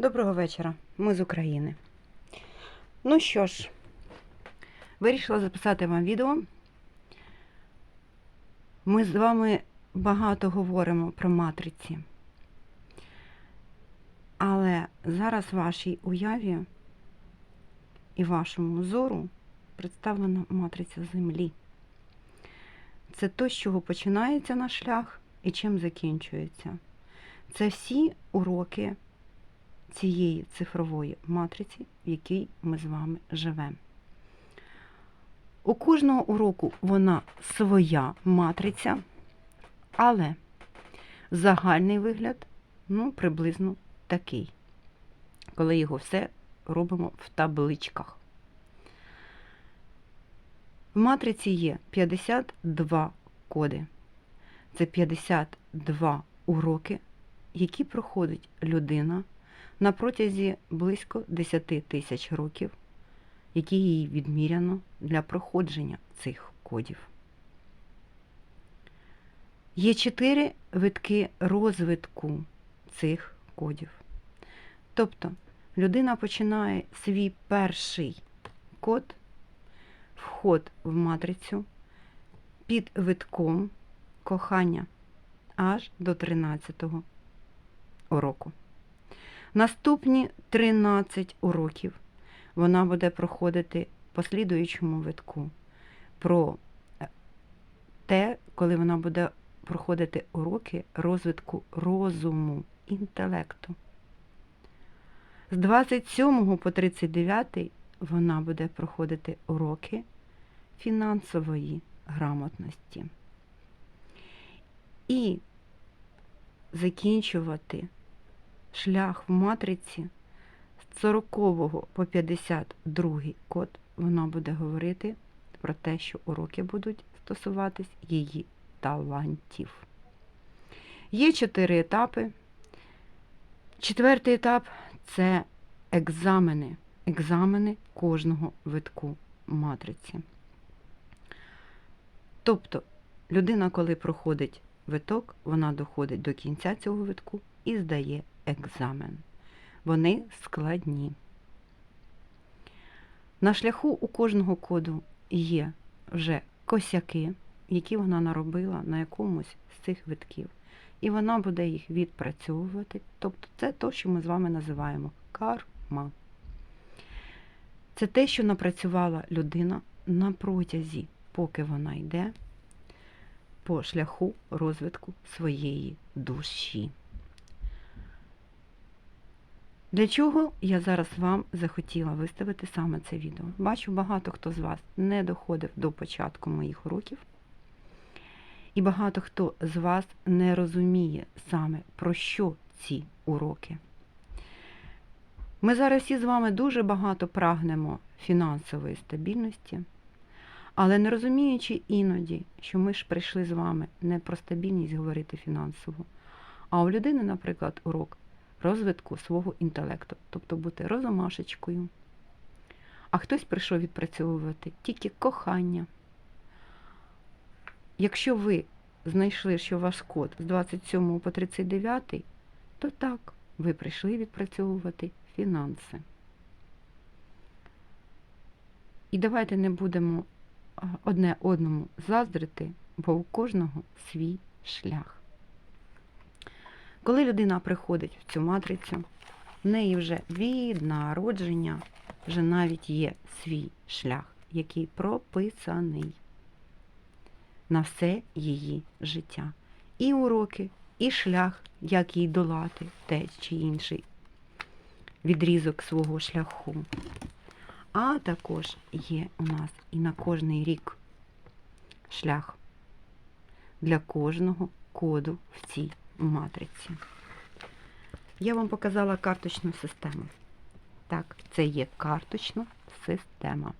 Доброго вечора, ми з України. Ну що ж, вирішила записати вам відео. Ми з вами багато говоримо про матриці. Але зараз вашій уяві і вашому зору представлена матриця Землі. Це то, з чого починається наш шлях і чим закінчується. Це всі уроки цієї цифрової матриці, в якій ми з вами живемо. У кожного уроку вона своя матриця, але загальний вигляд ну, приблизно такий, коли його все робимо в табличках. В матриці є 52 коди. Це 52 уроки, які проходить людина на протязі близько 10 тисяч років, які їй відміряно для проходження цих кодів. Є чотири витки розвитку цих кодів. Тобто людина починає свій перший код, вход в матрицю під витком кохання аж до 13-го уроку. Наступні 13 уроків вона буде проходити по слідуючому витку про те, коли вона буде проходити уроки розвитку розуму, інтелекту. З 27 по 39 вона буде проходити уроки фінансової грамотності. І закінчувати шлях в матриці з 40 по 52 код вона буде говорити про те, що уроки будуть стосуватись її талантів. Є чотири етапи. Четвертий етап це екзамени. Екзамени кожного витку матриці. Тобто, людина, коли проходить виток, вона доходить до кінця цього витку і здає екзамен. Вони складні. На шляху у кожного коду є вже косяки, які вона наробила на якомусь з цих витків. І вона буде їх відпрацьовувати. Тобто це те, що ми з вами називаємо карма. Це те, що напрацювала людина на протязі, поки вона йде по шляху розвитку своєї душі. Для чого я зараз вам захотіла виставити саме це відео? Бачу, багато хто з вас не доходив до початку моїх уроків, і багато хто з вас не розуміє саме, про що ці уроки. Ми зараз всі з вами дуже багато прагнемо фінансової стабільності, але не розуміючи іноді, що ми ж прийшли з вами не про стабільність говорити фінансово, а у людини, наприклад, урок розвитку свого інтелекту, тобто бути розумашечкою. А хтось прийшов відпрацьовувати тільки кохання. Якщо ви знайшли, що ваш код з 27 по 39, то так, ви прийшли відпрацьовувати фінанси. І давайте не будемо одне одному заздрити, бо у кожного свій шлях. Коли людина приходить в цю матрицю, в неї вже від народження вже навіть є свій шлях, який прописаний на все її життя. І уроки, і шлях, як їй долати те чи інший відрізок свого шляху. А також є у нас і на кожний рік шлях для кожного коду в цій матриці. Я вам показала карточну систему. Так, це є карточна система.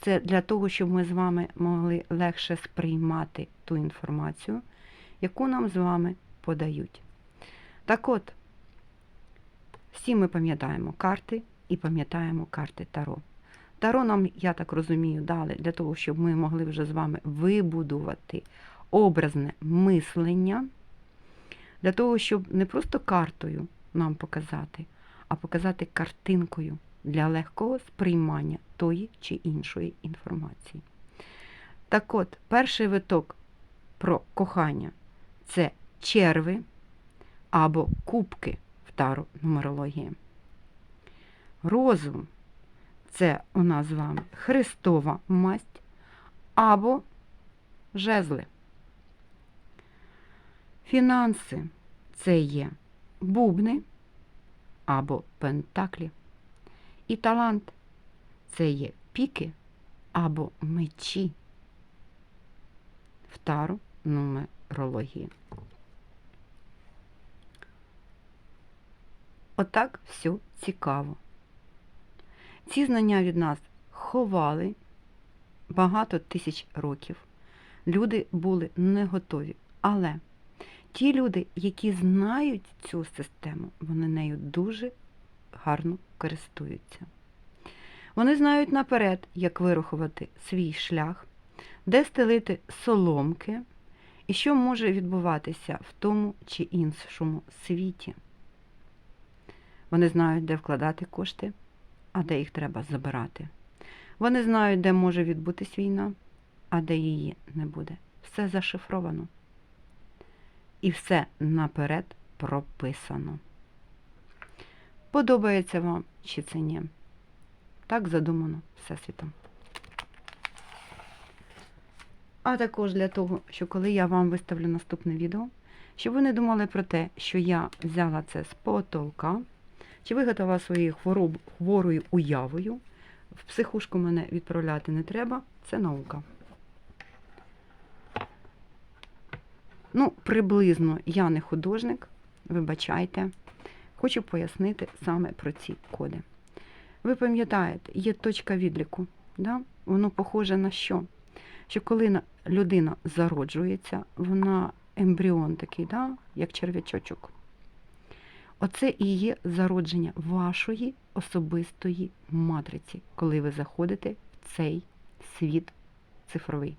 Це для того, щоб ми з вами могли легше сприймати ту інформацію, яку нам з вами подають. Так от, всі ми пам'ятаємо карти і пам'ятаємо карти Таро. Таро нам, я так розумію, дали для того, щоб ми могли вже з вами вибудувати образне мислення, для того, щоб не просто картою нам показати, а показати картинкою для легкого сприймання тої чи іншої інформації. Так от, перший виток про кохання це черви або кубки в тару нумерології. Розум це у нас з вами Христова масть або жезли. Фінанси це є бубни або пентаклі. І талант це є піки або мечі в тару нумерології. Отак все цікаво. Ці знання від нас ховали багато тисяч років. Люди були не готові. Але ті люди, які знають цю систему, вони нею дуже гарно користуються. Вони знають наперед, як вирахувати свій шлях, де стелити соломки і що може відбуватися в тому чи іншому світі. Вони знають, де вкладати кошти, а де їх треба забирати. Вони знають, де може відбутись війна, а де її не буде. Все зашифровано. І все наперед прописано. Подобається вам чи це ні? Так задумано Всесвітом. А також для того, що коли я вам виставлю наступне відео, щоб ви не думали про те, що я взяла це з потолка, чи виготовила своєю хвороб, хворою уявою. В психушку мене відправляти не треба, це наука. Ну, приблизно я не художник, вибачайте. Хочу пояснити саме про ці коди. Ви пам'ятаєте, є точка відліку. Да? Воно похоже на що? Що коли людина зароджується, вона ембріон такий, да? як черв'ячочок. Оце і є зародження вашої особистої матриці, коли ви заходите в цей світ цифровий.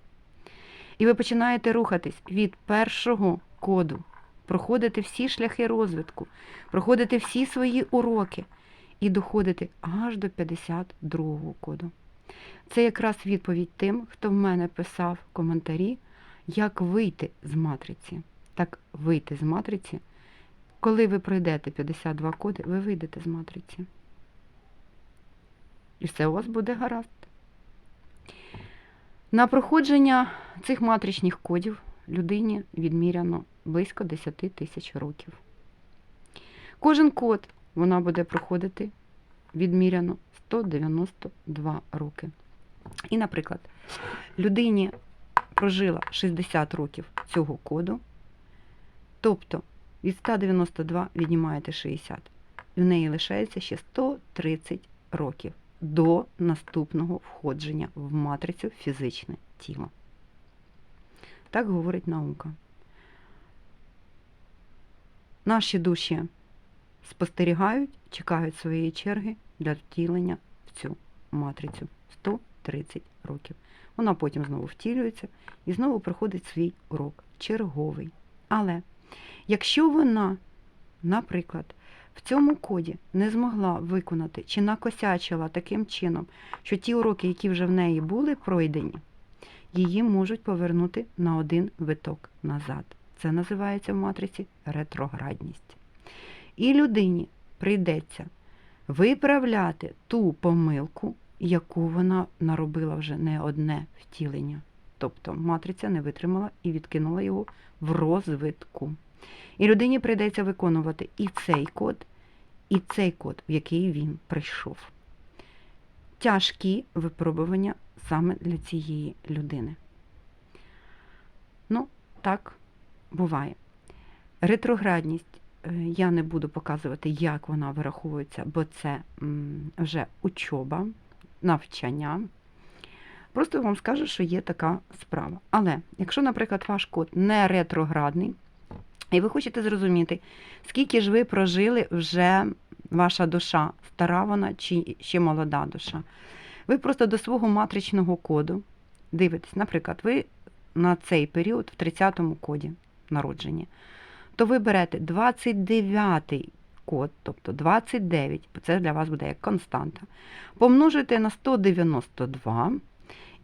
І ви починаєте рухатись від першого коду, проходите всі шляхи розвитку, проходите всі свої уроки і доходите аж до 52-го коду. Це якраз відповідь тим, хто в мене писав коментарі, як вийти з матриці. Так вийти з матриці. Коли ви пройдете 52 коди, ви вийдете з матриці. І все у вас буде гаразд. На проходження цих матричних кодів людині відміряно близько 10 тисяч років. Кожен код вона буде проходити відміряно 192 роки. І, наприклад, людині прожила 60 років цього коду, тобто від 192 віднімаєте 60, і в неї лишається ще 130 років до наступного входження в матрицю фізичне тіло. Так говорить наука. Наші душі спостерігають, чекають своєї черги для втілення в цю матрицю 130 років. Вона потім знову втілюється і знову проходить свій урок черговий. Але якщо вона, наприклад, в цьому коді не змогла виконати чи накосячила таким чином, що ті уроки, які вже в неї були пройдені, її можуть повернути на один виток назад. Це називається в матриці ретроградність. І людині прийдеться виправляти ту помилку, яку вона наробила вже не одне втілення. Тобто матриця не витримала і відкинула його в розвитку. І людині прийдеться виконувати і цей код, і цей код, в який він прийшов. Тяжкі випробування саме для цієї людини. Ну, так буває. Ретроградність я не буду показувати, як вона вираховується, бо це вже учоба, навчання. Просто вам скажу, що є така справа. Але якщо, наприклад, ваш код не ретроградний, і ви хочете зрозуміти, скільки ж ви прожили вже ваша душа, стара вона чи ще молода душа, ви просто до свого матричного коду дивитесь, наприклад, ви на цей період в 30-му коді народження, то ви берете 29-й код, тобто 29, бо це для вас буде як константа, помножуєте на 192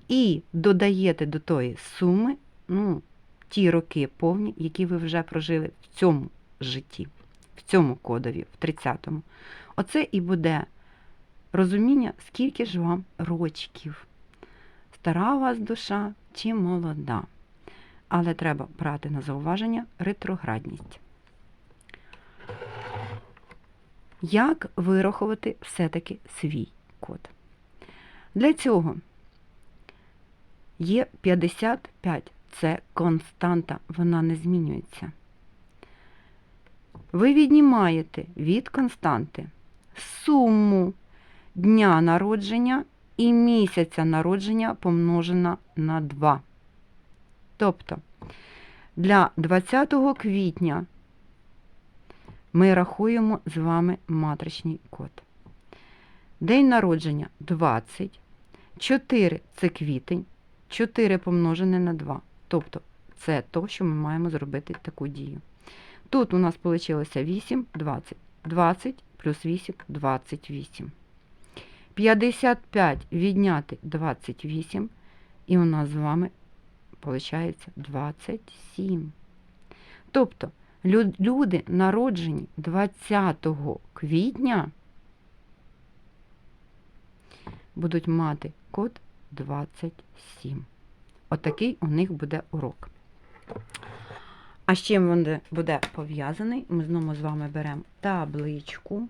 і додаєте до тої суми ну, ті роки повні, які ви вже прожили в цьому житті, в цьому кодові, в 30-му. Оце і буде розуміння, скільки ж вам рочків. Стара у вас душа чи молода. Але треба брати на зауваження ретроградність. Як вирахувати все-таки свій код? Для цього є 55. Це константа, вона не змінюється. Ви віднімаєте від константи суму дня народження і місяця народження помножена на 2. Тобто для 20 квітня ми рахуємо з вами матричний код. День народження 20, 4 це квітень, 4 помножене на 2. Тобто це то, що ми маємо зробити таку дію. Тут у нас вийшло 8, 20. 20 плюс 8 28. 55 відняти 28, і у нас з вами виходить 27. Тобто люди, народжені 20 квітня, будуть мати код 27. Отакий у них буде урок. А з чим він буде пов'язаний? Ми знову з вами беремо табличку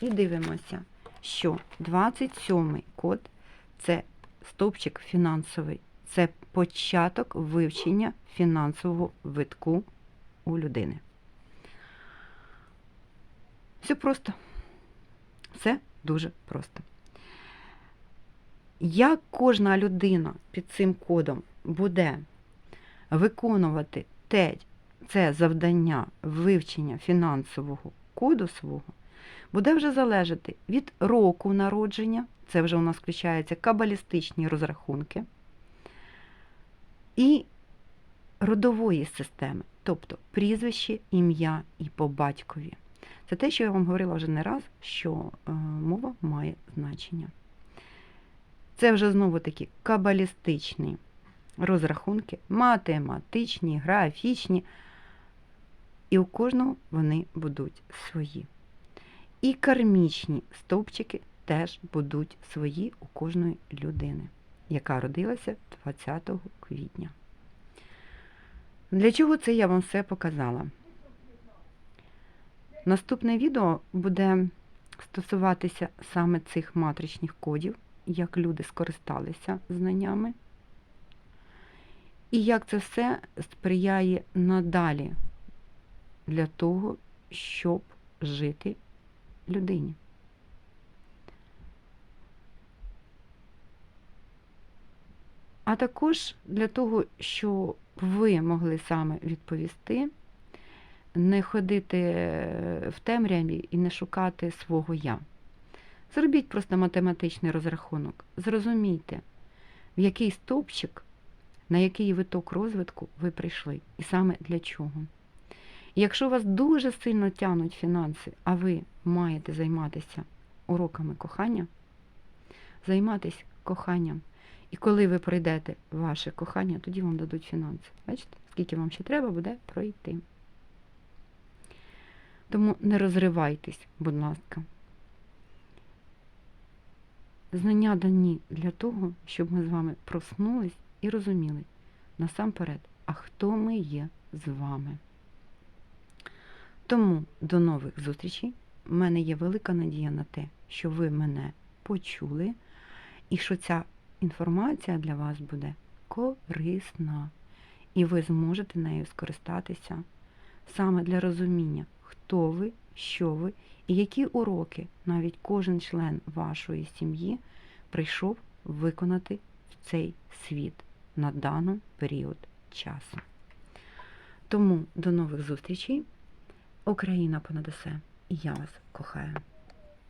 і дивимося, що 27-й код це стовпчик фінансовий, це початок вивчення фінансового витку у людини. Все просто. Все дуже просто. Як кожна людина під цим кодом буде виконувати те, це завдання вивчення фінансового коду свого, буде вже залежати від року народження, це вже у нас включаються кабалістичні розрахунки, і родової системи, тобто прізвище, ім'я і по батькові. Це те, що я вам говорила вже не раз, що е, мова має значення. Це вже знову такі кабалістичні розрахунки, математичні, графічні, і у кожного вони будуть свої. І кармічні стовпчики теж будуть свої у кожної людини, яка родилася 20 квітня. Для чого це я вам все показала? Наступне відео буде стосуватися саме цих матричних кодів, як люди скористалися знаннями, і як це все сприяє надалі для того, щоб жити людині. А також для того, щоб ви могли саме відповісти, не ходити в темряві і не шукати свого я. Зробіть просто математичний розрахунок. Зрозумійте, в який стовпчик, на який виток розвитку ви прийшли, і саме для чого. І якщо вас дуже сильно тягнуть фінанси, а ви маєте займатися уроками кохання, займатися коханням. І коли ви пройдете ваше кохання, тоді вам дадуть фінанси. Бачите, скільки вам ще треба буде пройти. Тому не розривайтесь, будь ласка. Знання дані для того, щоб ми з вами проснулись і розуміли насамперед, а хто ми є з вами. Тому до нових зустрічей. У мене є велика надія на те, що ви мене почули, і що ця інформація для вас буде корисна, і ви зможете нею скористатися саме для розуміння, хто ви, що ви і які уроки навіть кожен член вашої сім'ї прийшов виконати в цей світ на даний період часу. Тому до нових зустрічей. Україна понад усе, і я вас кохаю.